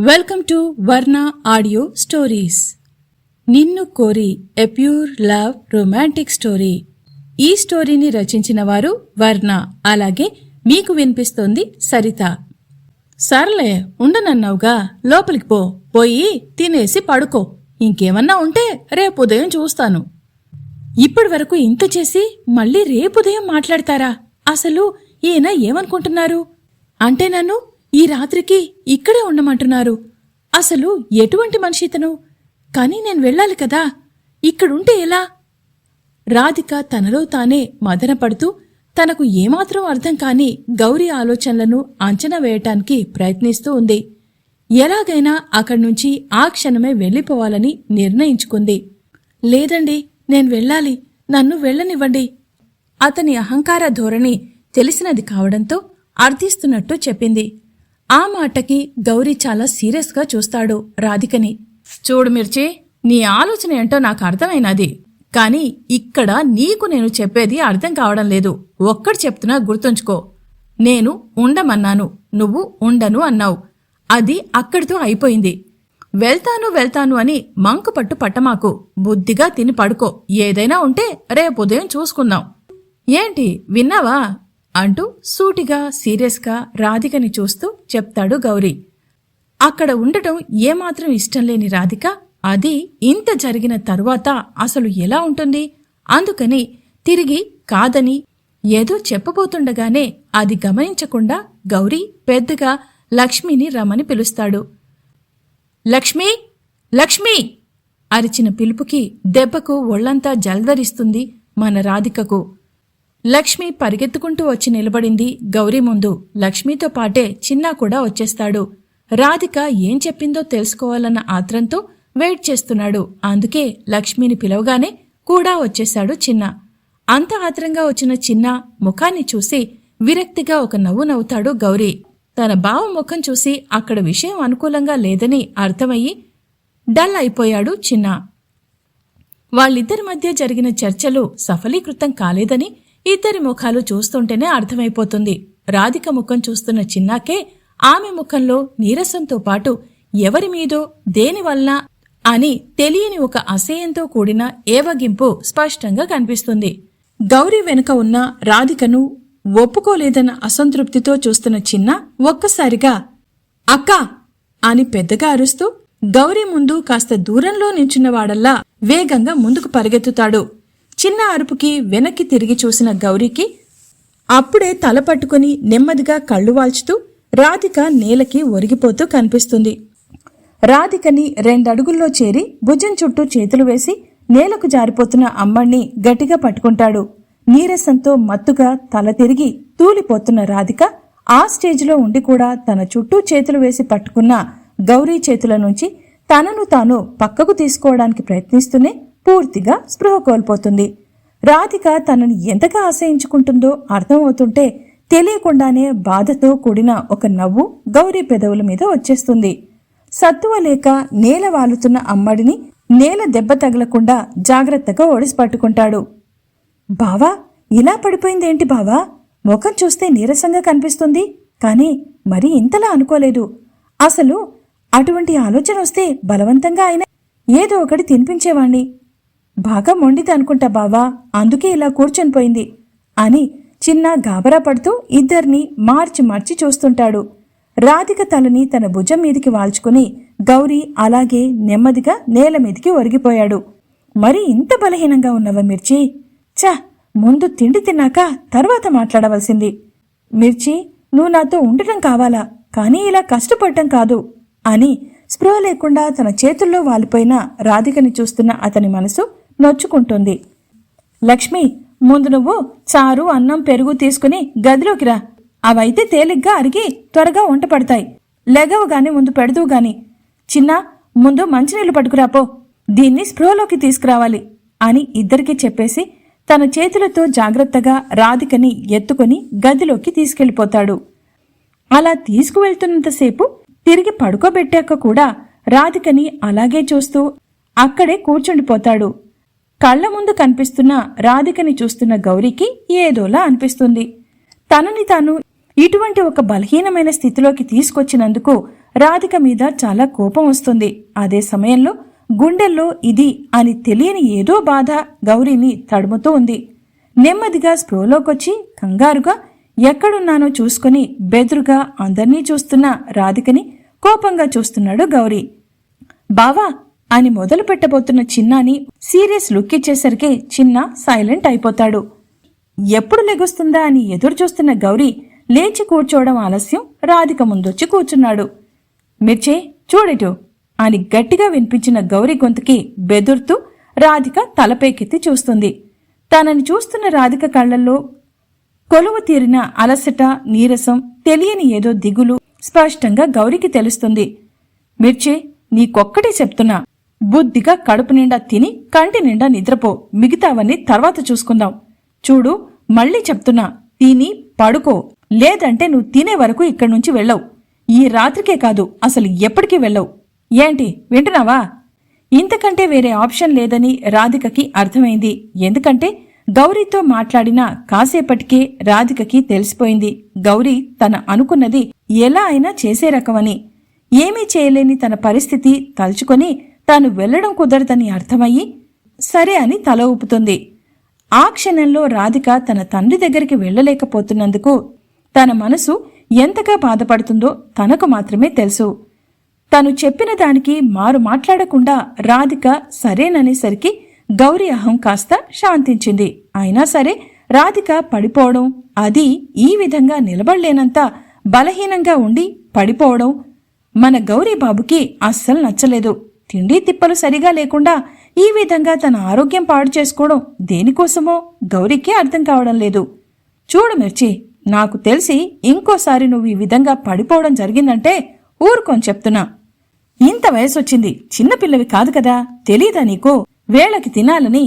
Welcome to Varna audio stories. నిన్ను కోరి a pure love romantic story. ఈ స్టోరీని రచించిన వారు వర్ణ. అలాగే మీకు వినిపిస్తోంది సరిత. సర్లే ఉండనన్నావుగా. లోపలికి పో. పోయి తినేసి పడుకో. ఇంకేమన్నా ఉంటే రేపు ఉదయం చూస్తాను. ఇప్పటి వరకు ఇంత చేసి మళ్ళీ రేపు ఉదయం మాట్లాడతారా? అసలు ఈయన ఏమనుకుంటున్నారు? అంటే నన్ను ఈ రాత్రికి ఇక్కడే ఉండమంటున్నారు. అసలు ఎటువంటి మనిషి ఇతను? కానీ నేను వెళ్ళాలి కదా. ఇక్కడుంటే ఎలా? రాధిక తనలో తానే మదనపడుతూ తనకు ఏమాత్రం అర్థం కాని గౌరీ ఆలోచనలను అంచనా వేయటానికి ప్రయత్నిస్తూ ఉంది. ఎలాగైనా అక్కడి నుంచి ఆ క్షణమే వెళ్ళిపోవాలని నిర్ణయించుకుంది. లేదండి నేను వెళ్ళాలి. నన్ను వెళ్ళనివ్వండి. అతని అహంకార ధోరణి తెలిసినది కావడంతో అర్థిస్తున్నట్టు చెప్పింది. ఆ మాటకి గౌరీ చాలా సీరియస్గా చూస్తాడు రాధికని. చూడు మిర్చి నీ ఆలోచన ఏంటో నాకు అర్థమైనది. కానీ ఇక్కడ నీకు నేను చెప్పేది అర్థం కావడం లేదు. ఒక్కడు చెప్తున్నా గుర్తుంచుకో. నేను ఉండమన్నాను నువ్వు ఉండను అన్నావు. అది అక్కడితో అయిపోయింది. వెళ్తాను వెళ్తాను అని మంకు పట్టు పట్టమాకు. బుద్ధిగా తిని పడుకో. ఏదైనా ఉంటే రేపు ఉదయం చూసుకుందాం. ఏంటి విన్నావా? అంటూ సూటిగా సీరియస్గా రాధికని చూస్తూ చెప్తాడు గౌరీ. అక్కడ ఉండటం ఏమాత్రం ఇష్టం లేని రాధిక అది ఇంత జరిగిన తరువాత అసలు ఎలా ఉంటుంది? అందుకని తిరిగి కాదని ఏదో చెప్పబోతుండగానే అది గమనించకుండా గౌరీ పెద్దగా లక్ష్మిని రమ్మని పిలుస్తాడు. లక్ష్మి! లక్ష్మి! అరిచిన పిలుపుకి దెబ్బకు ఒళ్ళంతా జల్దరిస్తుంది మన రాధికకు. లక్ష్మి పరిగెత్తుకుంటూ వచ్చి నిలబడింది. గౌరీ ముందు లక్ష్మితో పాటే చిన్నా కూడా వచ్చేస్తాడు. రాధిక ఏం చెప్పిందో తెలుసుకోవాలన్న ఆత్రంతో వెయిట్ చేస్తున్నాడు. అందుకే లక్ష్మిని పిలవగానే కూడా వచ్చేశాడు చిన్న. అంత ఆత్రంగా వచ్చిన చిన్న ముఖాన్ని చూసి విరక్తిగా ఒక నవ్వు నవ్వుతాడు గౌరీ. తన బావ ముఖం చూసి అక్కడ విషయం అనుకూలంగా లేదని అర్థమయ్యి డల్ అయిపోయాడు చిన్న. వాళ్ళిద్దరి మధ్య జరిగిన చర్చలు సఫలీకృతం కాలేదని ఇద్దరి ముఖాలు చూస్తుంటేనే అర్థమైపోతుంది. రాధిక ముఖం చూస్తున్న చిన్నాకే ఆమె ముఖంలో నీరసంతో పాటు ఎవరి మీదో దేనివల్ల అని తెలియని ఒక అసహ్యంతో కూడిన ఏవగింపు స్పష్టంగా కనిపిస్తుంది. గౌరీ వెనుక ఉన్న రాధికను ఒప్పుకోలేదన్న అసంతృప్తితో చూస్తున్న చిన్న ఒక్కసారిగా అక్కా అని పెద్దగా అరుస్తూ గౌరీ ముందు కాస్త దూరంలో నించున్నవాడల్లా వేగంగా ముందుకు పరిగెత్తుతాడు. చిన్న అరుపుకి వెనక్కి తిరిగి చూసిన గౌరీకి అప్పుడే తల పట్టుకుని నెమ్మదిగా కళ్ళు వాల్చుతూ రాధిక నేలకి ఒరిగిపోతూ కనిపిస్తుంది. రాధికని రెండడుగుల్లో చేరి భుజం చుట్టూ చేతులు వేసి నేలకు జారిపోతున్న అమ్మణ్ణి గట్టిగా పట్టుకుంటాడు. నీరసంతో మత్తుగా తల తిరిగి తూలిపోతున్న రాధిక ఆ స్టేజ్లో ఉండి కూడా తన చుట్టూ చేతులు వేసి పట్టుకున్న గౌరీ చేతుల నుంచి తనను తాను పక్కకు తీసుకోవడానికి ప్రయత్నిస్తూనే పూర్తిగా స్పృహ కోల్పోతుంది. రాధిక తనని ఎంతగా ఆశయించుకుంటుందో అర్థమవుతుంటే తెలియకుండానే బాధతో కూడిన ఒక నవ్వు గౌరీ పెదవుల మీద వచ్చేస్తుంది. సత్తువ లేక నేల వాలుతున్న అమ్మడిని నేల దెబ్బ తగలకుండా జాగ్రత్తగా ఒడిసి పట్టుకుంటాడు. బావా ఇలా పడిపోయిందేంటి బావా? ముఖం చూస్తే నీరసంగా కనిపిస్తుంది. కానీ మరీ ఇంతలా అనుకోలేదు. అసలు అటువంటి ఆలోచన వస్తే బలవంతంగా అయినా ఏదో ఒకటి తినిపించేవాణ్ణి. బాగా మొండిది అనుకుంటా బావా అందుకే ఇలా కూర్చొని పోయింది అని చిన్న గాబరా పడుతూ ఇద్దరిని మార్చి మార్చి చూస్తుంటాడు. రాధిక తలని తన భుజం మీదికి వాల్చుకుని గౌరీ అలాగే నెమ్మదిగా నేల మీదికి ఒరిగిపోయాడు. మరి ఇంత బలహీనంగా ఉన్నవా మిర్చి? చ ముందు తిండి తిన్నాక తర్వాత మాట్లాడవలసింది. మిర్చి నువ్వు నాతో ఉండటం కావాలా? కానీ ఇలా కష్టపడటం కాదు అని స్పృహ లేకుండా తన చేతుల్లో వాలిపోయిన రాధికని చూస్తున్న అతని మనసు నొచ్చుకుంటుంది. లక్ష్మి ముందు నువ్వు చారు అన్నం పెరుగు తీసుకుని గదిలోకి రా. అవైతే తేలిగ్గా అరిగి త్వరగా వంట పడతాయి. లెగవు గాని ముందు పెడదువు గాని. చిన్న ముందు మంచినీళ్ళు పట్టుకురాపో దీన్ని స్పృహలోకి తీసుకురావాలి అని ఇద్దరికీ చెప్పేసి తన చేతులతో జాగ్రత్తగా రాధికని ఎత్తుకొని గదిలోకి తీసుకెళ్ళిపోతాడు అలా తీసుకువెళ్తున్నంతసేపు తిరిగి పడుకోబెట్టాక కూడా రాధికని అలాగే చూస్తూ అక్కడే కూర్చుండిపోతాడు. కళ్ళ ముందు కనిపిస్తున్న రాధికని చూస్తున్న గౌరికి ఏదోలా అనిపిస్తుంది. తనని తాను ఇటువంటి ఒక బలహీనమైన స్థితిలోకి తీసుకొచ్చినందుకు రాధిక మీద చాలా కోపం వస్తుంది. అదే సమయంలో గుండెల్లో ఇది అని తెలియని ఏదో బాధ గౌరీని తడుముతూ ఉంది. నెమ్మదిగా స్ప్రోలోకొచ్చి కంగారుగా ఎక్కడున్నానో చూసుకుని బెదురుగా అందర్నీ చూస్తున్న రాధికని కోపంగా చూస్తున్నాడు గౌరీ. బావా అని మొదలు పెట్టబోతున్న చిన్నాని సీరియస్ లుక్ ఇచ్చేసరికి చిన్న సైలెంట్ అయిపోతాడు. ఎప్పుడు లెగుస్తుందా అని ఎదురు చూస్తున్న గౌరీ లేచి కూర్చోవడం ఆలస్యం. రాధిక ముందొచ్చి కూర్చున్నాడు. మిర్చే చూడటు అని గట్టిగా వినిపించిన గౌరీ గొంతుకి బెదురుతూ రాధిక తలపైకెత్తి చూస్తుంది. తనని చూస్తున్న రాధిక కళ్ళల్లో కొలువు తీరిన అలసట నీరసం తెలియని ఏదో దిగులు స్పష్టంగా గౌరికి తెలుస్తుంది. మిర్చి నీకొక్కటే చెప్తున్నా. బుద్ధిగా కడుపు నిండా తిని కంటి నిండా నిద్రపో. మిగతావన్నీ తర్వాత చూసుకుందాం. చూడు మళ్ళీ చెప్తున్నా తిని పడుకో. లేదంటే నువ్వు తినే వరకు ఇక్కడి నుంచి వెళ్ళవు. ఈ రాత్రికే కాదు అసలు ఎప్పటికీ వెళ్ళవు. ఏంటి వింటున్నావా? ఇంతకంటే వేరే ఆప్షన్ లేదని రాధికకి అర్థమైంది. ఎందుకంటే గౌరీతో మాట్లాడిన కాసేపటికే రాధికకి తెలిసిపోయింది. గౌరీ తన అనుకున్నది ఎలా అయినా చేసే రకమని. ఏమీ చేయలేని తన పరిస్థితి తలుచుకొని తాను వెళ్ళడం కుదరదని అర్థమయ్యి సరే అని తల ఊపుతుంది. ఆ క్షణంలో రాధిక తన తండ్రి దగ్గరికి వెళ్ళలేకపోతున్నందుకు తన మనసు ఎంతగా బాధపడుతుందో తనకు మాత్రమే తెలుసు. తను చెప్పిన దానికి మారు మాట్లాడకుండా రాధిక సరేననేసరికి గౌరీ అహం కాస్త శాంతించింది. అయినా సరే రాధిక పడిపోవడం అది ఈ విధంగా నిలబడలేనంత బలహీనంగా ఉండి పడిపోవడం మన గౌరీ బాబుకి అస్సలు నచ్చలేదు. తిండి తిప్పలు సరిగా లేకుండా ఈ విధంగా తన ఆరోగ్యం పాడు చేసుకోవడం దేనికోసమో గౌరీకే అర్థం కావడం లేదు. చూడు మిర్చి నాకు తెలిసి ఇంకోసారి నువ్వు ఈ విధంగా పడిపోవడం జరిగిందంటే ఊరుకొని చెప్తున్నా. ఇంత వయసొచ్చింది చిన్నపిల్లవి కాదు కదా తెలీదా నీకు? వేళకి తినాలని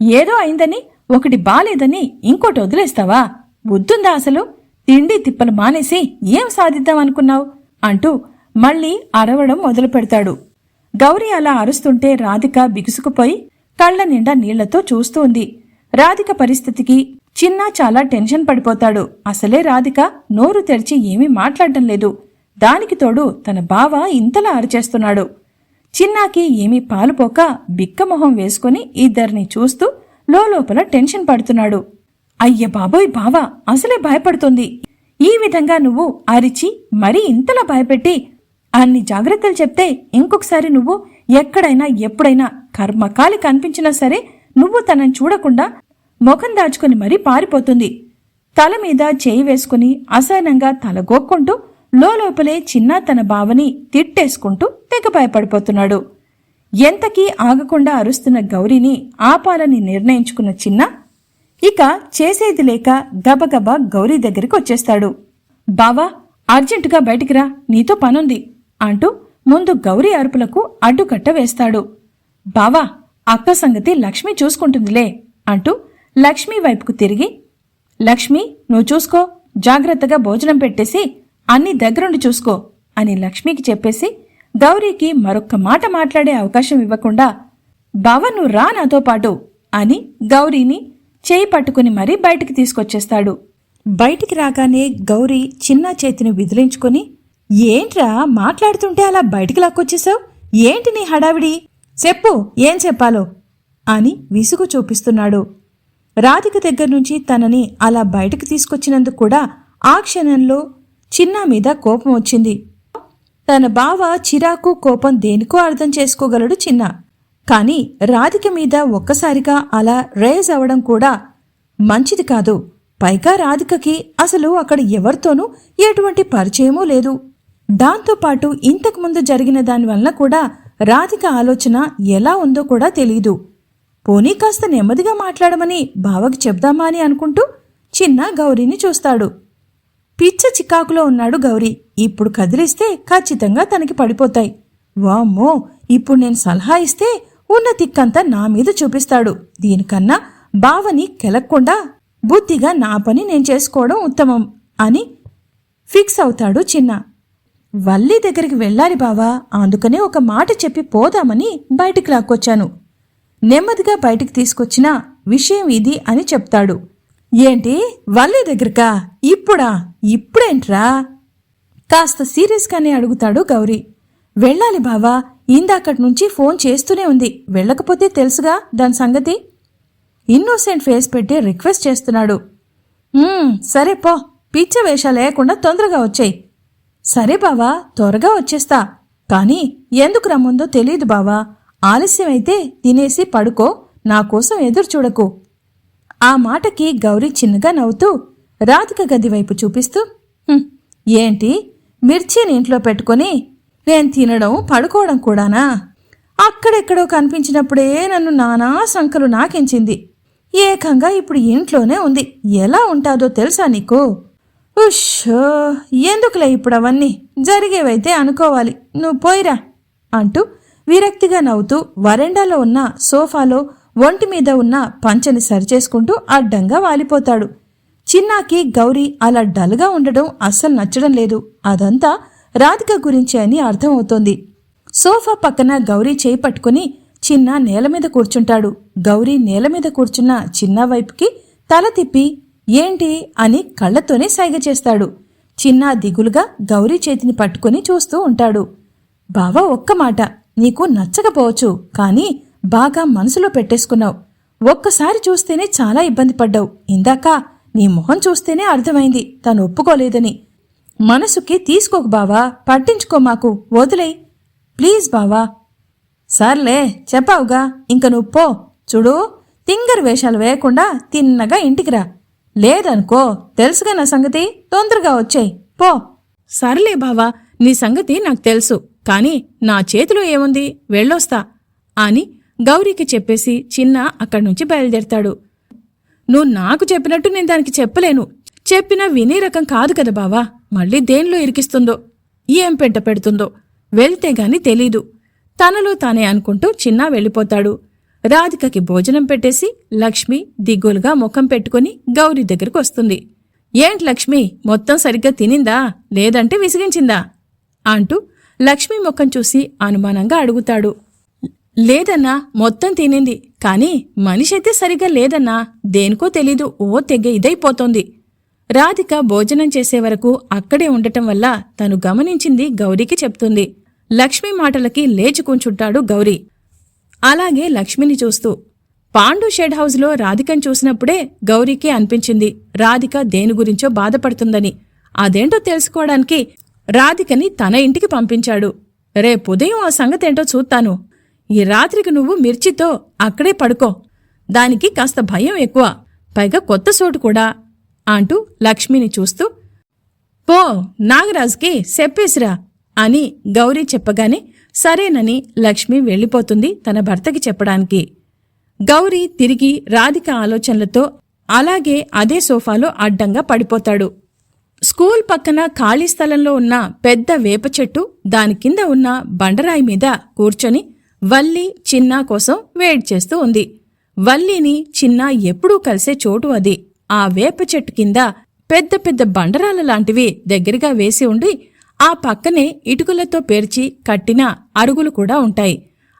ఏదో అయిందని ఒకటి బాలేదని ఇంకోటి వదిలేస్తావా? వద్దుందా అసలు? తిండి తిప్పలు మానేసి ఏం సాధిద్దాం అనుకున్నావు? అంటూ మళ్ళీ అరవడం మొదలు పెడతాడు గౌరీ అలా అరుస్తుంటే రాధిక బిగుసుకుపోయి కళ్ళ నిండా నీళ్ళతో చూస్తూ ఉంది రాధిక పరిస్థితికి చిన్న చాలా టెన్షన్ పడిపోతాడు. అసలే రాధిక నోరు తెరిచి ఏమీ మాట్లాడటం లేదు. దానికి తోడు తన బావ ఇంతలా అరిచేస్తున్నాడు. చిన్నాకి ఏమీ పాలుపోక బిక్కమొహం వేసుకుని ఇద్దరిని చూస్తూ లోపల టెన్షన్ పడుతున్నాడు. అయ్య బాబోయ్ బావా అసలే భయపడుతుంది. ఈ విధంగా నువ్వు అరిచి మరీ ఇంతలా భయపెట్టి అన్ని జాగ్రత్తలు చెప్తే ఇంకొకసారి నువ్వు ఎక్కడైనా ఎప్పుడైనా కర్మకాలి కనిపించినా సరే నువ్వు తనని చూడకుండా ముఖం దాచుకుని మరీ పారిపోతుంది. తల మీద చేయి వేసుకుని అసహనంగా తలగొక్కుంటూ లోపలే చిన్న తన బావని తిట్టేసుకుంటూ తెగ భయపడిపోతున్నాడు. ఎంతకీ ఆగకుండా అరుస్తున్న గౌరీని ఆపాలని నిర్ణయించుకున్న చిన్న ఇక చేసేది లేక గబగబా గౌరీ దగ్గరికి వచ్చేస్తాడు. బావా అర్జెంటుగా బయటికి రా నీతో పనుంది. అంటూ ముందు గౌరీ అరుపులకు అడ్డుకట్ట వేస్తాడు. బావా అక్క సంగతి లక్ష్మి చూసుకుంటుందిలే అంటూ లక్ష్మి వైపుకు తిరిగి లక్ష్మి నువ్వు చూసుకో జాగ్రత్తగా భోజనం పెట్టేసి అన్ని దగ్గరుండి చూసుకో అని లక్ష్మికి చెప్పేసి గౌరీకి మరొక్క మాట మాట్లాడే అవకాశం ఇవ్వకుండా బావ నువ్వు రా నాతో పాటు అని గౌరీని చేయి పట్టుకుని మరీ బయటికి తీసుకొచ్చేస్తాడు. బయటికి రాగానే గౌరీ చిన్న చేతిని విదిలించుకొని ఏంట్రా మాట్లాడుతుంటే అలా బయటికి లాక్కొచ్చేసావు? ఏంటి నీ హడావిడి? చెప్పు ఏం చెప్పాలో? అని విసుగు చూపిస్తున్నాడు. రాధిక దగ్గర నుంచి తనని అలా బయటకు తీసుకొచ్చినందుకు కూడా ఆ క్షణంలో చిన్న మీద కోపం వచ్చింది. తన బావ చిరాకు కోపం దేనికో అర్థం చేసుకోగలడు చిన్న. కాని రాధిక మీద ఒక్కసారిగా అలా రేజ్ అవ్వడం కూడా మంచిది కాదు. పైగా రాధికకి అసలు అక్కడ ఎవరితోనూ ఎటువంటి పరిచయమూ లేదు. దాంతోపాటు ఇంతకుముందు జరిగిన దానివల్ల కూడా రాధిక ఆలోచన ఎలా ఉందో కూడా తెలీదు. పోనీ కాస్త నెమ్మదిగా మాట్లాడమని బావకి చెప్దామా అని అనుకుంటూ చిన్న గౌరీని చూస్తాడు. పిచ్చ చికాకులో ఉన్నాడు గౌరీ. ఇప్పుడు కదిలిస్తే ఖచ్చితంగా తనకి పడిపోతాయి. వామ్మో ఇప్పుడు నేను సలహా ఇస్తే ఉన్న తిక్కంతా నా మీద చూపిస్తాడు. దీనికన్నా బావని కెలక్కుండా బుద్ధిగా నా పని నేను చేసుకోవడం ఉత్తమం అని ఫిక్స్ అవుతాడు చిన్న. వల్లి దగ్గరికి వెళ్ళాలి బావా అందుకనే ఒక మాట చెప్పి పోదామని బయటికి లాక్కొచ్చాను. నెమ్మదిగా బయటికి తీసుకొచ్చిన విషయం ఇది అని చెప్తాడు. ఏంటి వల్లి దగ్గరకా? ఇప్పుడా? ఇప్పుడేంట్రా? కాస్త సీరియస్గానే అడుగుతాడు గౌరీ. వెళ్ళాలి బావా ఇందాకటి నుంచి ఫోన్ చేస్తూనే ఉంది. వెళ్ళకపోతే తెలుసుగా దాని సంగతి? ఇన్నోసెంట్ ఫేస్ పెట్టి రిక్వెస్ట్ చేస్తున్నాడు. సరే పో పిచ్చ వేషాలు లేకుండా తొందరగా వచ్చాయి. సరే బావా త్వరగా వచ్చేస్తా. కానీ ఎందుకు రమ్ముందో తెలియదు బావా. ఆలస్యమైతే తినేసి పడుకో నా కోసం ఎదురు చూడకు. ఆ మాటకి గౌరీ చిన్నగా నవ్వుతూ రాధిక గది వైపు చూపిస్తూ ఏంటి? మిర్చిని ఇంట్లో పెట్టుకొని నేను తినడం పడుకోవడం కూడానా? అక్కడెక్కడో కనిపించినప్పుడే నన్ను నానా సంకలు నాకించింది. ఏకంగా ఇప్పుడు ఇంట్లోనే ఉంది. ఎలా ఉంటాదో తెలుసా నీకు? ఉషో ఎందుకులే ఇప్పుడు అవన్నీ? జరిగేవైతే అనుకోవాలి. నువ్వు పోయిరా అంటూ విరక్తిగా నవ్వుతూ వరండాలో ఉన్న సోఫాలో ఒంటి మీద ఉన్న పంచని సరిచేసుకుంటూ అడ్డంగా వాలిపోతాడు. చిన్నాకి గౌరీ అలా డల్గా ఉండడం అస్సలు నచ్చడం లేదు. అదంతా రాధిక గురించి అని అర్థమవుతోంది. సోఫా పక్కన గౌరీ చేయి పట్టుకుని చిన్న నేల మీద కూర్చుంటాడు. గౌరీ నేల మీద కూర్చున్న చిన్న వైపుకి తల తిప్పి ఏంటి అని కళ్ళతోనే సైగ చేస్తాడు. చిన్న దిగులుగా గౌరీ చేతిని పట్టుకుని చూస్తూ ఉంటాడు. బావా ఒక్క మాట నీకు నచ్చకపోవచ్చు కానీ బాగా మనసులో పెట్టేసుకున్నావు. ఒక్కసారి చూస్తేనే చాలా ఇబ్బంది పడ్డావు. ఇందాక నీ మొహం చూస్తేనే అర్థమైంది తను ఒప్పుకోలేదని. మనసుకి తీసుకోకు బావా పట్టించుకో మాకు వదిలేయ్. ప్లీజ్ బావా. సర్లే చెప్పావుగా ఇంక నువ్వు పో. చూడు తింగర్ వేషాలు వేయకుండా తిన్నగా ఇంటికి రా. లేదనుకో తెలుసుగా నా సంగతి? తొందరగా వచ్చేయి. పో. సర్లే బావా నీ సంగతి నాకు తెలుసు కాని నా చేతిలో ఏముంది? వెళ్ళొస్తా అని గౌరీకి చెప్పేసి చిన్న అక్కడి నుంచి బయలుదేరతాడు. నువ్వు నాకు చెప్పినట్టు నేను దానికి చెప్పలేను. చెప్పినా వినే రకం కాదు కదా బావా మళ్ళీ దేనిలో ఇరికిస్తుందో ఏం పెంట పెడుతుందో వెళ్తే గాని తెలీదు. తనలో తానే అనుకుంటూ చిన్న వెళ్ళిపోతాడు. రాధికకి భోజనం పెట్టేసి లక్ష్మి దిగులుగా ముఖం పెట్టుకుని గౌరీ దగ్గరకు వస్తుంది. ఏంటి లక్ష్మి మొత్తం సరిగ్గా తినిందా? లేదంటే విసిగించిందా? అంటూ లక్ష్మి ముఖం చూసి అనుమానంగా అడుగుతాడు. లేదన్నా మొత్తం తినింది కానీ మనిషి అయితే సరిగ్గా లేదన్నా దేనికో తెలీదు ఓ తెగ ఇదైపోతోంది. రాధిక భోజనం చేసే వరకు అక్కడే ఉండటం వల్ల తను గమనించింది గౌరీకి చెప్తుంది. లక్ష్మి మాటలకి లేచి కూంచుంటాడు గౌరీ. అలాగే లక్ష్మిని చూస్తూ పాండు షెడ్ హౌస్లో రాధికను చూసినప్పుడే గౌరీకి అనిపించింది. రాధిక దేని గురించో బాధపడుతుందని. అదేంటో తెలుసుకోవడానికి రాధికని తన ఇంటికి పంపించాడు. రేపు ఉదయం ఆ సంగతేంటో చూస్తాను. ఈ రాత్రికి నువ్వు మిర్చితో అక్కడే పడుకో. దానికి కాస్త భయం ఎక్కువ. పైగా కొత్త చోటు కూడా అంటూ లక్ష్మిని చూస్తూ పో నాగరాజుకి చెప్పేసిరా అని గౌరీ చెప్పగానే సరేనని లక్ష్మి వెళ్ళిపోతుంది తన భర్తకి చెప్పడానికి. గౌరీ తిరిగి రాధిక ఆలోచనలతో అలాగే అదే సోఫాలో అడ్డంగా పడిపోతాడు. స్కూల్ పక్కన ఖాళీ స్థలంలో ఉన్న పెద్ద వేప చెట్టు దాని కింద ఉన్న బండరాయి మీద కూర్చొని వల్లి చిన్నా కోసం వెయిట్ చేస్తూ ఉంది. వల్లిని చిన్న ఎప్పుడూ కలిసే చోటు అది. ఆ వేప చెట్టు కింద పెద్ద పెద్ద బండరాల లాంటివి దగ్గరగా వేసి ఉండి ఆ పక్కనే ఇటుకలతో పేర్చి కట్టిన అరుగులు కూడా ఉంటాయి.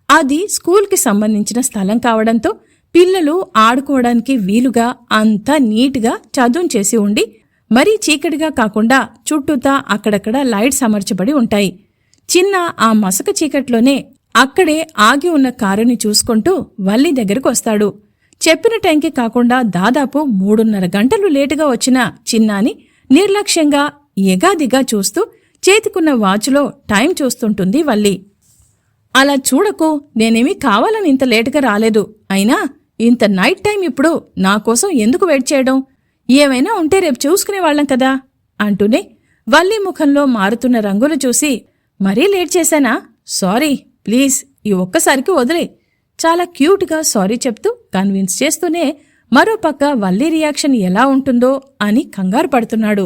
అది స్కూల్కి సంబంధించిన స్థలం కావడంతో పిల్లలు ఆడుకోవడానికి వీలుగా అంతా నీట్గా చదును చేసి ఉండి మరీ చీకటిగా కాకుండా చుట్టూతా అక్కడక్కడ లైట్స్ అమర్చబడి ఉంటాయి. చిన్న ఆ మసక చీకట్లోనే అక్కడే ఆగి ఉన్న కారుని చూసుకుంటూ వల్లి దగ్గరకు వస్తాడు. చెప్పిన టైంకి కాకుండా దాదాపు మూడున్నర గంటలు లేటుగా వచ్చిన చిన్నాని నిర్లక్ష్యంగా ఎగాదిగా చూస్తూ చేతికున్న వాచ్లో టైం చూస్తుంటుంది వల్లి. అలా చూడకు నేనేమీ కావాలని ఇంత లేటుగా రాలేదు. అయినా ఇంత నైట్ టైం ఇప్పుడు నా కోసం ఎందుకు వెయిట్ చేయడం? ఏమైనా ఉంటే రేపు చూసుకునే వాళ్ళం కదా అంటూనే వల్లి ముఖంలో మారుతున్న రంగులు చూసి మరీ లేట్ చేశానా? సారీ ప్లీజ్ ఈ ఒక్కసారికి వదిలే. చాలా క్యూట్గా సారీ చెప్తూ కన్విన్స్ చేస్తూనే మరోపక్క వల్లి రియాక్షన్ ఎలా ఉంటుందో అని కంగారు పడుతున్నాడు.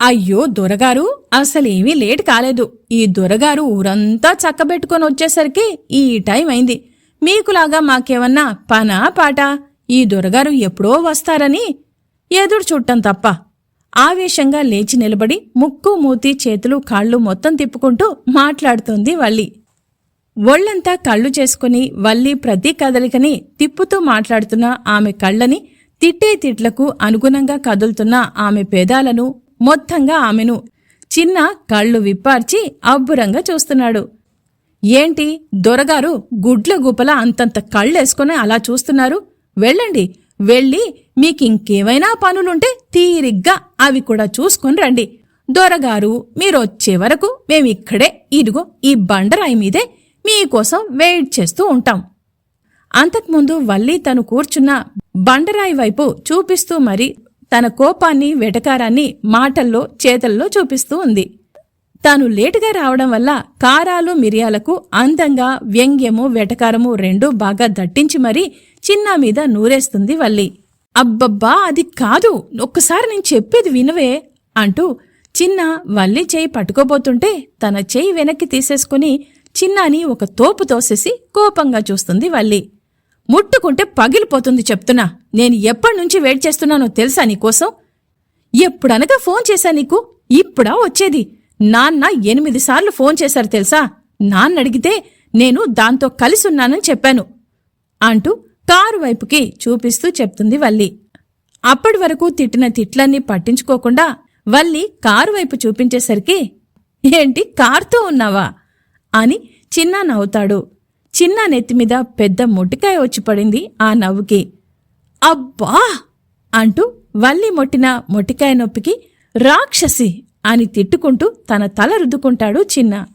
అయ్యో దొరగారు అసలేమీ లేట్ కాలేదు. ఈ దొరగారు ఊరంతా చక్కబెట్టుకొని వచ్చేసరికి ఈ టైం అయింది. మీకులాగా మాకేమన్నా పనా పాట? ఈ దొరగారు ఎప్పుడో వస్తారని ఎదురు చుట్టం తప్ప. ఆవేశంగా లేచి నిలబడి ముక్కు మూతి చేతులు కాళ్ళు మొత్తం తిప్పుకుంటూ మాట్లాడుతోంది వల్లి. ఒళ్ళంతా కళ్ళు చేసుకుని వల్లి ప్రతి కదలికని తిప్పుతూ మాట్లాడుతున్న ఆమె కళ్ళని తిట్టే తిట్లకు అనుగుణంగా కదులుతున్న ఆమె పేదాలను మొత్తంగా ఆమెను చిన్న కళ్ళు విప్పార్చి అబ్బురంగా చూస్తున్నాడు. ఏంటి? దొరగారు గుడ్ల గుపల అంతంత కళ్ళేసుకుని అలా చూస్తున్నారు? వెళ్ళండి వెళ్ళి మీకింకేమైనా పనులుంటే తీరిగ్గా అవి కూడా చూసుకొని రండి. దొరగారు మీరొచ్చే వరకు మేమిక్కడే ఇదిగో ఈ బండరాయి మీదే మీకోసం వెయిట్ చేస్తూ ఉంటాం. అంతకుముందు వల్లి తను కూర్చున్న బండరాయి వైపు చూపిస్తూ మరి తన కోపాన్ని వెటకారాన్ని మాటల్లో చేతల్లో చూపిస్తూ ఉంది. తాను లేటుగా రావడం వల్ల కారాలు మిరియాలకు అందంగా వ్యంగ్యము వెటకారము రెండూ బాగా దట్టించి మరీ చిన్నా మీద నూరేస్తుంది వల్లి. అబ్బబ్బా అది కాదు ఒక్కసారి నేను చెప్పేది వినవే అంటూ చిన్న వల్లి చేయి పట్టుకోబోతుంటే తన చేయి వెనక్కి తీసేసుకుని చిన్నాని ఒక తోపు తోసేసి కోపంగా చూస్తుంది వల్లి. ముట్టుకుంటే పగిలిపోతుంది చెప్తున్నా. నేను ఎప్పటినుంచి వెయిట్ చేస్తున్నానో తెలుసా నీకోసం? ఎప్పుడనగా ఫోన్ చేశా నీకు? ఇప్పుడా వచ్చేది? నాన్న ఎనిమిది సార్లు ఫోన్ చేశారు తెలుసా? నాన్న అడిగితే నేను దాంతో కలిసున్నానని చెప్పాను. అంటూ కారు వైపుకి చూపిస్తూ చెప్తుంది వల్లి. అప్పటి వరకు తిట్టిన తిట్లన్నీ పట్టించుకోకుండా వల్లి కారు వైపు చూపించేసరికి ఏంటి కారుతో ఉన్నావా? అని చిన్న నవ్వుతాడు. చిన్న నెత్తిమీద పెద్ద మొట్టికాయ వచ్చి పడింది ఆ నవ్వుకి. అబ్బా! అంటూ వల్లి మొట్టిన మొట్టికాయ నొప్పికి రాక్షసి అని తిట్టుకుంటూ తన తల రుద్దుకుంటాడు చిన్న.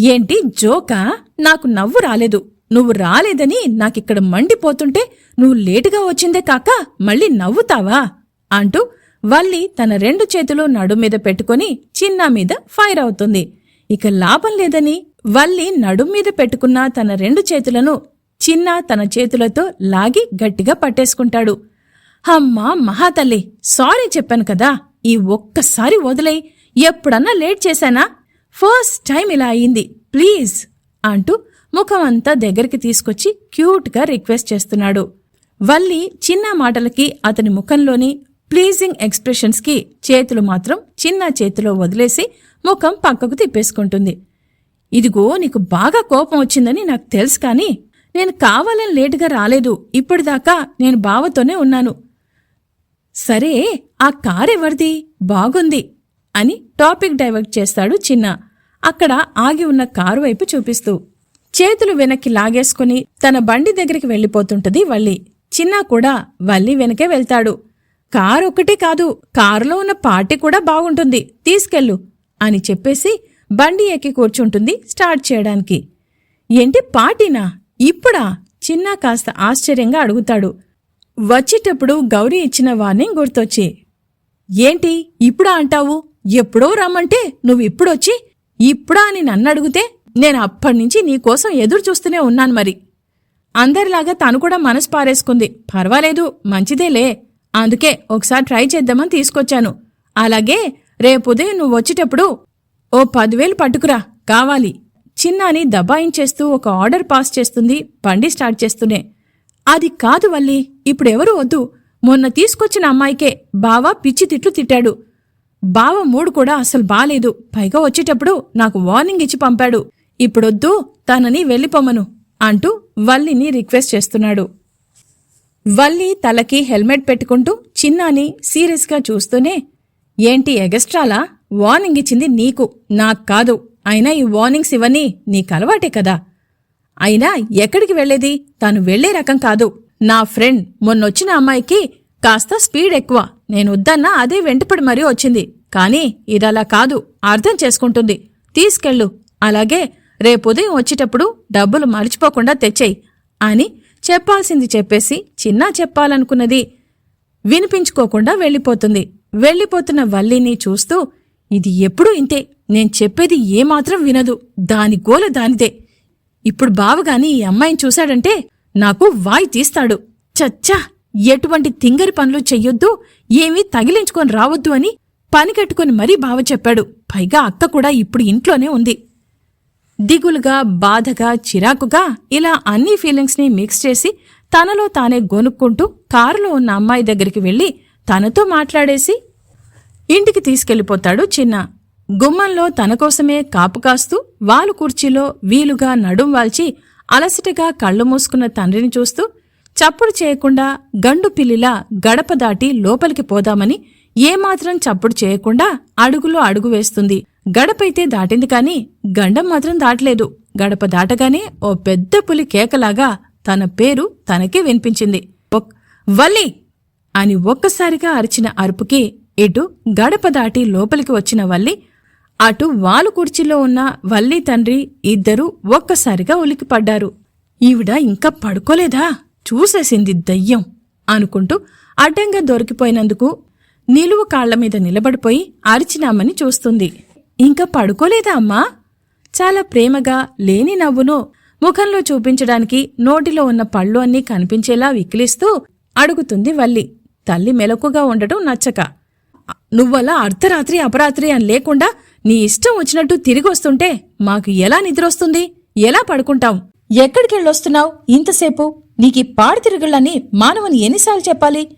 ఏంటి జోకా? నాకు నవ్వు రాలేదు. నువ్వు రాలేదని నాకిక్కడ మండిపోతుంటే నువ్వు లేటుగా వచ్చిందే కాక మళ్ళీ నవ్వుతావా? అంటూ వల్లి తన రెండు చేతులు నడుమీద పెట్టుకుని చిన్న మీద ఫైర్ అవుతుంది. ఇక లాభం లేదని వల్లి నడుం మీద పెట్టుకున్న తన రెండు చేతులను చిన్న తన చేతులతో లాగి గట్టిగా పట్టేసుకుంటాడు. అమ్మా మహాతల్లి సారీ చెప్పాను కదా ఈ ఒక్కసారి వదిలే ఎప్పుడన్నా లేట్ చేశానా? ఫస్ట్ టైం ఇలా అయింది ప్లీజ్ అంటూ ముఖం అంతా దగ్గరికి తీసుకొచ్చి క్యూట్గా రిక్వెస్ట్ చేస్తున్నాడు. వల్లి చిన్న మాటలకి అతని ముఖంలోని ప్లీజింగ్ ఎక్స్ప్రెషన్స్కి చేతులు మాత్రం చిన్న చేతిలో వదిలేసి ముఖం పక్కకు తిప్పేసుకుంటుంది. ఇదిగో నీకు బాగా కోపం వచ్చిందని నాకు తెలుసు కానీ నేను కావాలని లేటుగా రాలేదు. ఇప్పటిదాకా నేను బావతోనే ఉన్నాను. సరే ఆ కారెవరిది బాగుంది అని టాపిక్ డైవర్ట్ చేస్తాడు చిన్న. అక్కడ ఆగి ఉన్న కారు వైపు చూపిస్తూ. చేతులు వెనక్కి లాగేసుకుని తన బండి దగ్గరికి వెళ్ళిపోతుంటది వల్లి. చిన్న కూడా వల్లి వెనకే వెళ్తాడు. కారు ఒక్కటే కాదు కారులో ఉన్న పార్టీ కూడా బాగుంటుంది. తీసుకెళ్ళు అని చెప్పేసి బండి ఎక్కి కూర్చుంటుంది స్టార్ట్ చేయడానికి. ఏంటి పార్టీనా? ఇప్పుడా? చిన్న కాస్త ఆశ్చర్యంగా అడుగుతాడు. వచ్చేటప్పుడు గౌరీ ఇచ్చిన వార్నింగ్ గుర్తొచ్చి ఏంటి? ఇప్పుడా అంటావు? ఎప్పుడో రమ్మంటే నువ్వు ఇప్పుడొచ్చి? ఇప్పుడా అని నన్ను అడిగితే నేను అప్పటినుంచి నీకోసం ఎదురు చూస్తూనే ఉన్నాను మరి. అందరిలాగా తను కూడా మనసు పారేసుకుంది. పర్వాలేదు మంచిదేలే. అందుకే ఒకసారి ట్రై చేద్దామని తీసుకొచ్చాను. అలాగే రేపు ఉదయం నువ్వు వచ్చేటప్పుడు ఓ పదివేలు పట్టుకురా కావాలి. చిన్నాని దబాయించేస్తూ ఒక ఆర్డర్ పాస్ చేస్తుంది బండి స్టార్ట్ చేస్తూనే. అది కాదు వల్లి ఇప్పుడెవరూ వద్దు. మొన్న తీసుకొచ్చిన అమ్మాయికే బావ పిచ్చి తిట్లు తిట్టాడు. బావ మూడు కూడా అసలు బాలేదు. పైగా వచ్చేటప్పుడు నాకు వార్నింగ్ ఇచ్చి పంపాడు. ఇప్పుడొద్దు తనని వెళ్ళిపోమను అంటూ వల్లిని రిక్వెస్ట్ చేస్తున్నాడు. వల్లి తలకి హెల్మెట్ పెట్టుకుంటూ చిన్నాని సీరియస్గా చూస్తూనే ఏంటి ఎగస్ట్రాలా? వార్నింగ్ ఇచ్చింది నీకు నాకు కాదు. అయినా ఈ వార్నింగ్స్ ఇవన్నీ నీకు అలవాటే కదా. అయినా ఎక్కడికి వెళ్ళేది తాను వెళ్ళే రకం కాదు. నా ఫ్రెండ్ మొన్నొచ్చిన అమ్మాయికి కాస్త స్పీడ్ ఎక్కువ. నేను వద్దన్నా అదే వెంటపడి మరీ వచ్చింది. కానీ ఇదలా కాదు. అర్థం చేసుకుంటుంది. తీసుకెళ్ళు. అలాగే రేపు ఉదయం వచ్చేటప్పుడు డబ్బులు మర్చిపోకుండా తెచ్చేయి అని చెప్పాల్సింది చెప్పేసి చిన్నా చెప్పాలనుకున్నది వినిపించుకోకుండా వెళ్ళిపోతుంది. వెళ్ళిపోతున్న వల్లిని చూస్తూ ఇది ఎప్పుడూ ఇంతే. నేను చెప్పేది ఏమాత్రం వినదు. దాని గోల దానిదే. ఇప్పుడు బావగాని ఈ అమ్మాయిని చూశాడంటే నాకు వాయి తీస్తాడు. చచ్చా! ఎటువంటి తింగరి పనులు చెయ్యొద్దు ఏమీ తగిలించుకొని రావద్దు అని పని కట్టుకుని మరీ బావ చెప్పాడు. పైగా అక్క కూడా ఇప్పుడు ఇంట్లోనే ఉంది. దిగులుగా బాధగా చిరాకుగా ఇలా అన్ని ఫీలింగ్స్ని మిక్స్ చేసి తనలో తానే గొనుక్కుంటూ కారులో ఉన్న అమ్మాయి దగ్గరికి వెళ్ళి తనతో మాట్లాడేసి ఇంటికి తీసుకెళ్ళిపోతాడు చిన్న. గుమ్మంలో తనకోసమే కాపు కాస్తూ వాలు కుర్చీలో వీలుగా నడుం వాల్చి అలసటగా కళ్ళు మూసుకున్న తండ్రిని చూస్తూ చప్పుడు చేయకుండా గండు పిల్లిలా గడప దాటి లోపలికి పోదామని ఏమాత్రం చప్పుడు చేయకుండా అడుగులో అడుగు వేస్తుంది. గడపైతే దాటింది కాని గండం మాత్రం దాటలేదు. గడప దాటగానే ఓ పెద్ద పులి కేకలాగా తన పేరు తనకే వినిపించింది. వల్లి! అని ఒక్కసారిగా అరిచిన అరుపుకి ఇటు గడప దాటి లోపలికి వచ్చిన వల్లి అటు వాలు కుర్చీలో ఉన్న వల్లి తండ్రి ఇద్దరూ ఒక్కసారిగా ఉలికిపడ్డారు ఈవిడ ఇంకా పడుకోలేదా? చూసేసింది దయ్యం అనుకుంటూ అడ్డంగా దొరికిపోయినందుకు నిలువు కాళ్ళ మీద నిలబడిపోయి అరిచినామని చూస్తుంది. ఇంకా పడుకోలేదా అమ్మా? చాలా ప్రేమగా లేని నవ్వును ముఖంలో చూపించడానికి నోటిలో ఉన్న పళ్ళు అన్నీ కనిపించేలా వికిలిస్తూ అడుగుతుంది వల్లి. తల్లి మెలకుగా ఉండటం నచ్చక. నువ్వలా అర్ధరాత్రి అపరాత్రి అని లేకుండా నీ ఇష్టం వచ్చినట్టు తిరిగి వస్తుంటే మాకు ఎలా నిద్రొస్తుంది? ఎలా పడుకుంటాం? ఎక్కడికెళ్ళొస్తున్నావు ఇంతసేపు? నీకీ పాడు తిరుగుళ్ళని మానవుని ఎన్నిసార్లు చెప్పాలి?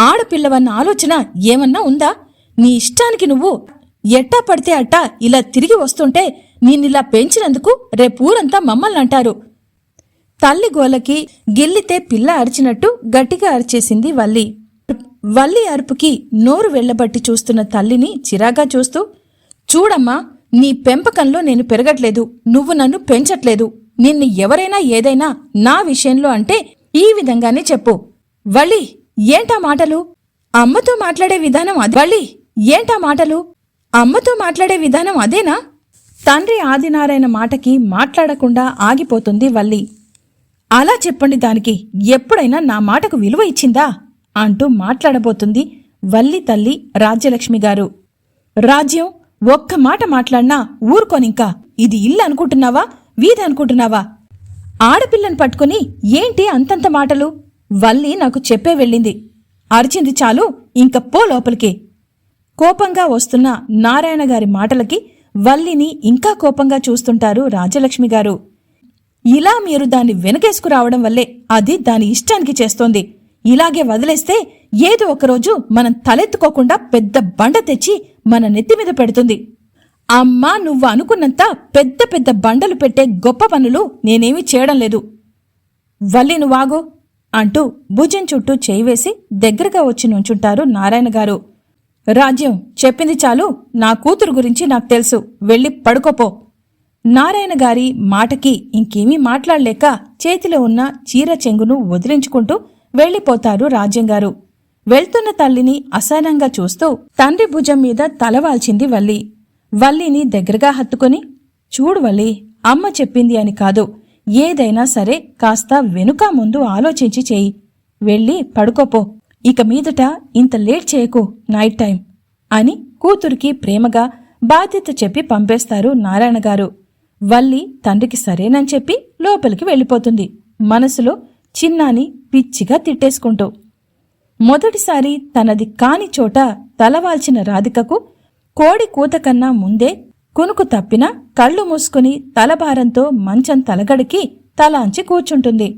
ఆడపిల్లవన్న ఆలోచన ఏమన్నా ఉందా? నీ ఇష్టానికి నువ్వు ఎట్టా పడితే అట్టా ఇలా తిరిగి వస్తుంటే నేనిలా పెంచినందుకు రేపూరంతా మమ్మల్ని అంటారు. తల్లి గోలకి గిల్లితే పిల్ల అరిచినట్టు గట్టిగా అరిచేసింది వల్లి. వల్లి అరుపుకి నోరు వెళ్ళబట్టి చూస్తున్న తల్లిని చిరాగా చూస్తూ చూడమ్మా నీ పెంపకంలో నేను పెరగట్లేదు. నువ్వు నన్ను పెంచట్లేదు. నిన్ను ఎవరైనా ఏదైనా నా విషయంలో అంటే ఈ విధంగానే చెప్పు. వల్లి ఏంటా మాటలు? అమ్మతో మాట్లాడే విధానం అది. వల్లి ఏంటా మాటలు? అమ్మతో మాట్లాడే విధానం అదేనా? తండ్రి ఆదినారాయణ మాటకి మాట్లాడకుండా ఆగిపోతుంది వల్లి. అలా చెప్పండి దానికి. ఎప్పుడైనా నా మాటకు విలువ ఇచ్చిందా? అంటూ మాట్లాడబోతుంది వల్లి తల్లి రాజ్యలక్ష్మి గారు. రాజ్యం ఒక్క మాట మాట్లాడినా ఊరుకోనింకా ఇది ఇల్లు అనుకుంటున్నావా వీధి అనుకుంటున్నావా? ఆడపిల్లని పట్టుకుని ఏంటి అంతంత మాటలు? వల్లి నాకు చెప్పే వెళ్ళింది. అరిచింది చాలు ఇంక పో లోపలికి. కోపంగా వస్తున్న నారాయణ గారి మాటలకి వల్లిని ఇంకా కోపంగా చూస్తుంటారు రాజలక్ష్మి గారు. ఇలా మీరు దాన్ని వెనకేసుకురావడం వల్లే అది దాని ఇష్టానికి చేస్తోంది. ఇలాగే వదిలేస్తే ఏదో ఒకరోజు మనం తలెత్తుకోకుండా పెద్ద బండ తెచ్చి మన నెత్తి మీద పెడుతుంది. అమ్మా నువ్వు అనుకున్నంత పెద్ద పెద్ద బండలు పెట్టే గొప్ప పనులు నేనేమీ చేయడం లేదు. వల్లి నువ్వాగు అంటూ భుజం చుట్టూ చేయి వేసి దగ్గరగా వచ్చి నుంచుంటారు నారాయణ గారు. రాజ్యం చెప్పింది చాలు నా కూతురు గురించి నాకు తెలుసు. వెళ్ళి పడుకోపో. నారాయణ గారి మాటకి ఇంకేమీ మాట్లాడలేక చేతిలో ఉన్న చీర చెంగును వదిలించుకుంటూ వెళ్ళిపోతారు రాజ్యంగారు. వెళ్తున్న తల్లిని అసహనంగా చూస్తూ తండ్రి భుజం మీద తలవాల్చింది వల్లి. వల్లిని దగ్గరగా హత్తుకొని చూడు వల్లి అమ్మ చెప్పింది అని కాదు ఏదైనా సరే కాస్త వెనుక ముందు ఆలోచించి చెయ్యి వెళ్ళి పడుకోపో ఇక మీదట ఇంత లేట్ చేయకు నైట్ టైం అని కూతురికి ప్రేమగా బాధ్యత చెప్పి పంపేస్తారు నారాయణ గారు. వల్లి తండ్రికి సరేనని చెప్పి లోపలికి వెళ్ళిపోతుంది. మనసులో చిన్నాని పిచ్చిగా తిట్టేసుకుంటూ. మొదటిసారి తనది కాని చోట తలవాల్చిన రాధికకు కోడి కూత కన్నా ముందే కునుకు తప్పిన కళ్ళు మూసుకుని తలభారంతో మంచం తలగడికి తలాంచి కూర్చుంటుంది.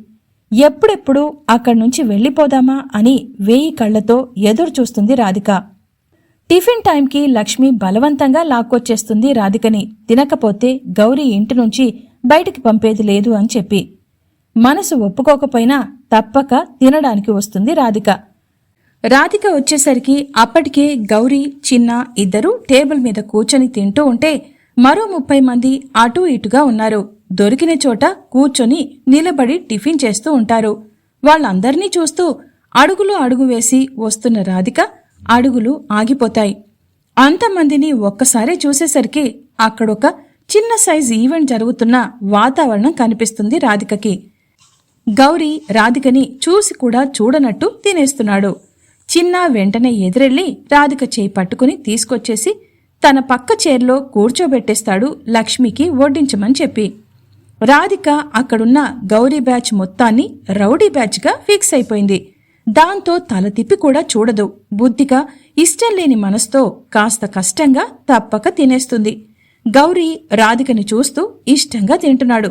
ఎప్పుడెప్పుడు అక్కడ్నుంచి వెళ్ళిపోదామా అని వేయి కళ్ళతో ఎదురుచూస్తుంది రాధిక. టిఫిన్ టైంకి లక్ష్మి బలవంతంగా లాక్కొచ్చేస్తుంది రాధికని. తినకపోతే గౌరీ ఇంటి నుంచి బయటికి పంపేది లేదు అని చెప్పి. మనసు ఒప్పుకోకపోయినా తప్పక తినడానికి వస్తుంది రాధిక. రాధిక వచ్చేసరికి అప్పటికే గౌరీ చిన్న ఇద్దరు టేబుల్ మీద కూర్చొని తింటూ ఉంటే మరో ముప్పై మంది అటూ ఇటుగా ఉన్నారు. దొరికిన చోట కూర్చొని నిలబడి టిఫిన్ చేస్తూ ఉంటారు. వాళ్ళందర్నీ చూస్తూ అడుగులు అడుగు వేసి వస్తున్న రాధిక అడుగులు ఆగిపోతాయి. అంతమందిని ఒక్కసారే చూసేసరికి అక్కడొక చిన్న సైజ్ ఈవెంట్ జరుగుతున్న వాతావరణం కనిపిస్తుంది రాధికకి. గౌరీ రాధికని చూసి కూడా చూడనట్టు తినేస్తున్నాడు. చిన్న వెంటనే ఎదురెళ్ళి రాధిక చేయి పట్టుకుని తీసుకొచ్చేసి తన పక్క చైర్లో కూర్చోబెట్టేస్తాడు లక్ష్మికి వడ్డించమని చెప్పి. రాధిక అక్కడున్న గౌరీ బ్యాచ్ మొత్తాన్ని రౌడీ బ్యాచ్గా ఫిక్స్ అయిపోయింది. దాంతో తల తిప్పి కూడా చూడదు. బుద్ధిగా ఇష్టం లేని మనసుతో కాస్త కష్టంగా తప్పక తినేస్తుంది. గౌరీ రాధికని చూస్తూ ఇష్టంగా తింటున్నాడు.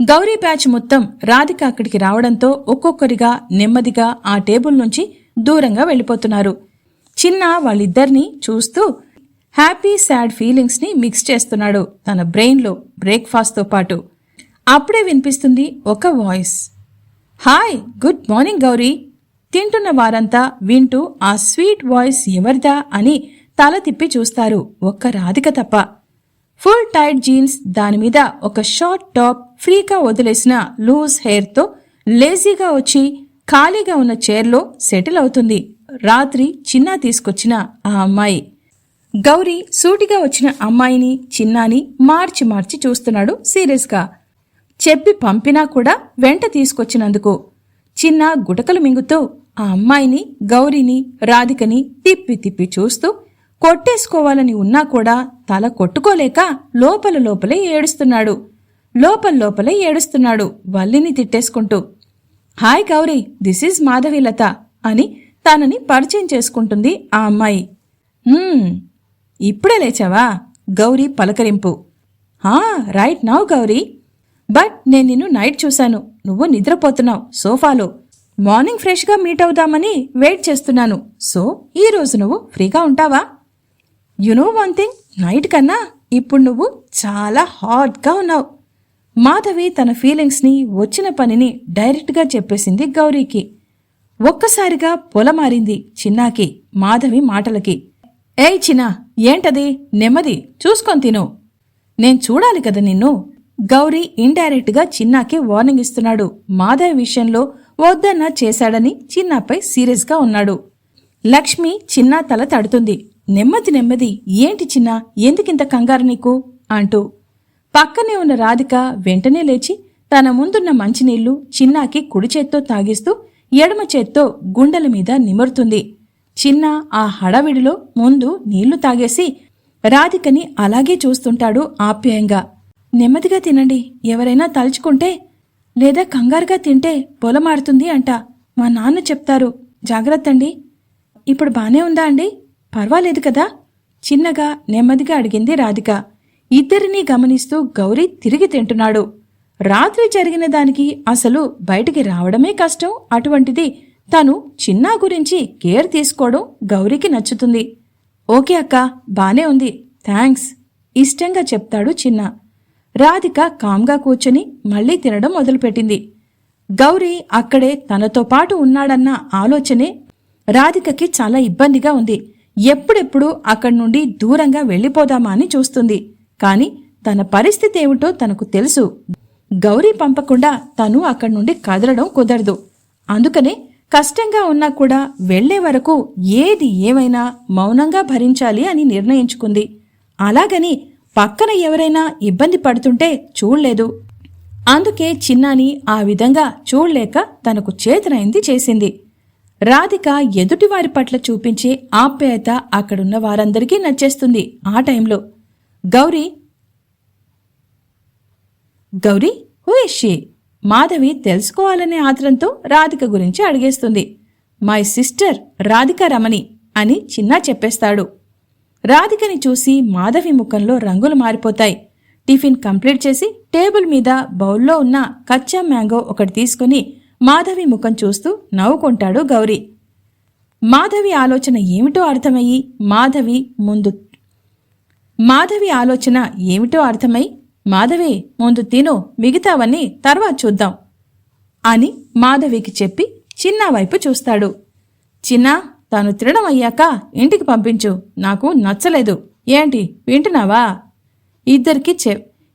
గౌరీ బ్యాచ్ మొత్తం రాధిక అక్కడికి రావడంతో ఒక్కొక్కరిగా నెమ్మదిగా ఆ టేబుల్ నుంచి దూరంగా వెళ్ళిపోతున్నారు. చిన్న వాళ్ళిద్దరినీ చూస్తూ హ్యాపీ సాడ్ ఫీలింగ్స్ని మిక్స్ చేస్తున్నాడు తన బ్రెయిన్లో బ్రేక్ఫాస్ట్తో పాటు. అప్పుడే వినిపిస్తుంది ఒక voice. Hi good morning Gauri. తింటున్న వారంతా వింటూ ఆ స్వీట్ వాయిస్ ఎవరిదా? అని తల తిప్పి చూస్తారు ఒక్క రాధిక తప్ప. ఫుల్ టైట్ జీన్స్ దానిమీద ఒక షార్ట్ టాప్ ఫ్రీగా వదిలేసిన లూజ్ హెయిర్తో లేజీగా వచ్చి ఖాళీగా ఉన్న చైర్లో సెటిల్ అవుతుంది. రాత్రి చిన్న తీసుకొచ్చిన ఆ అమ్మాయి. గౌరీ సూటిగా వచ్చిన అమ్మాయిని చిన్నాని మార్చి మార్చి చూస్తున్నాడు సీరియస్గా. చెప్పి పంపినా కూడా వెంట తీసుకొచ్చినందుకు. చిన్న గుటకలు మింగుతూ ఆ అమ్మాయిని గౌరీని రాధికని తిప్పి తిప్పి చూస్తూ కొట్టేసుకోవాలని ఉన్నా కూడా తల కొట్టుకోలేక లోపల లోపలే ఏడుస్తున్నాడు. లోపల లోపలే ఏడుస్తున్నాడు వల్లిని తిట్టేసుకుంటూ. Hi Gauri this is Madhavilatha అని తనని పరిచయం చేసుకుంటుంది ఆ అమ్మాయి. ఇప్పుడే లేచావా? గౌరీ పలకరింపు. హా రైట్ నౌ గౌరీ. బట్ నేను నిన్ను నైట్ చూశాను. నువ్వు నిద్రపోతున్నావు సోఫాలో. మార్నింగ్ ఫ్రెష్గా మీట్ అవుదామని వెయిట్ చేస్తున్నాను. సో ఈరోజు నువ్వు ఫ్రీగా ఉంటావా? యునో వన్ థింగ్ నైట్ కన్నా ఇప్పుడు నువ్వు చాలా హాట్గా ఉన్నావు. మాధవి తన ఫీలింగ్స్ని వచ్చిన పనిని డైరెక్ట్గా చెప్పేసింది గౌరీకి. ఒక్కసారిగా పొలమారింది చిన్నాకి మాధవి మాటలకి. ఏయ్ చిన్నా ఏంటది? నెమ్మది చూసుకొని తిను. నేను చూడాలి కదా నిన్ను? గౌరీ ఇండైరెక్ట్గా చిన్నాకి వార్నింగ్ ఇస్తున్నాడు. మాధవి విషయంలో వద్దన్నా చేశాడని చిన్నాపై సీరియస్గా ఉన్నాడు. లక్ష్మి చిన్నా తల తడుతుంది. నెమ్మది నెమ్మది ఏంటి చిన్న? ఎందుకింత కంగారు నీకు? అంటూ పక్కనే ఉన్న రాధిక వెంటనే లేచి తన ముందున్న మంచినీళ్ళు చిన్నాకి కుడి చేత్తో తాగిస్తూ ఎడమ చేత్తో గుండెల మీద నిమురుతుంది. చిన్న ఆ హడావిడిలో ముందు నీళ్ళు తాగేసి రాధికని అలాగే చూస్తుంటాడు ఆప్యాయంగా. నెమ్మదిగా తినండి ఎవరైనా తలుచుకుంటే లేదా కంగారుగా తింటే పొలమారుతుంది అంట. మా నాన్న చెప్తారు జాగ్రత్త అండి ఇప్పుడు బానే ఉందా అండి? పర్వాలేదు కదా? చిన్నగా నెమ్మదిగా అడిగింది రాధిక. ఇద్దరినీ గమనిస్తూ గౌరీ తిరిగి తింటున్నాడు. రాత్రి జరిగిన దానికి అసలు బయటికి రావడమే కష్టం అటువంటిది తను చిన్నా గురించి కేర్ తీసుకోవడం గౌరీకి నచ్చుతుంది. ఓకే అక్క బానే ఉంది. థ్యాంక్స్ ఇష్టంగా చెప్తాడు చిన్న. రాధిక కామ్గా కూర్చొని మళ్ళీ తినడం మొదలుపెట్టింది. గౌరీ అక్కడే తనతో పాటు ఉన్నాడన్న ఆలోచనే రాధికకి చాలా ఇబ్బందిగా ఉంది. ఎప్పుడెప్పుడు అక్కడి నుండి దూరంగా వెళ్ళిపోదామా అని చూస్తుంది. కాని తన పరిస్థితి ఏమిటో తనకు తెలుసు. గౌరీ పంపకుండా తను అక్కడి నుండి కదలడం కుదరదు. అందుకనే కష్టంగా ఉన్నా కూడా వెళ్ళే వరకు ఏది ఏమైనా మౌనంగా భరించాలి అని నిర్ణయించుకుంది. అలాగని పక్కన ఎవరైనా ఇబ్బంది పడుతుంటే చూడలేదు. అందుకే చిన్నాని ఆ విధంగా చూడలేక తనకు చేతనైంది చేసింది. రాధిక ఎదుటివారి పట్ల చూపించే ఆప్యాయత అక్కడున్న వారందరికీ నచ్చేస్తుంది ఆ టైంలో. గౌరీ? గౌరీ హూ షీ మాధవి తెలుసుకోవాలనే ఆత్రంతో రాధిక గురించి అడిగేస్తుంది. మై సిస్టర్ రాధిక రమణి అని చిన్నా చెప్పేస్తాడు. రాధికని చూసి మాధవి ముఖంలో రంగులు మారిపోతాయి. టిఫిన్ కంప్లీట్ చేసి టేబుల్ మీద బౌల్లో ఉన్న కచ్చా మ్యాంగో ఒకటి తీసుకుని మాధవి ముఖం చూస్తూ నవ్వుకుంటాడు గౌరీ. మాధవి ఆలోచన ఏమిటో అర్థమయ్యి మాధవి ముందు మాధవి ఆలోచన ఏమిటో అర్థమై మాధవి ముందు తిను మిగతావన్నీ తర్వాత చూద్దాం అని మాధవికి చెప్పి చిన్న వైపు చూస్తాడు. చిన్న తాను తినడం అయ్యాక ఇంటికి పంపించు నాకు నచ్చలేదు. ఏంటి వింటున్నావా? ఇద్దరికి చె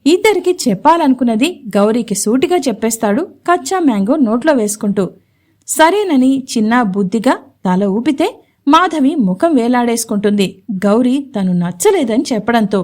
ఇద్దరికి చెప్పాలనుకున్నది గౌరీకి సూటిగా చెప్పేస్తాడు కచ్చా మ్యాంగో నోట్లో వేసుకుంటూ. సరేనని చిన్న బుద్ధిగా తల ఊపితే మాధవి ముఖం వేలాడేసుకుంటుంది. గౌరీ తను నచ్చలేదని చెప్పడంతో.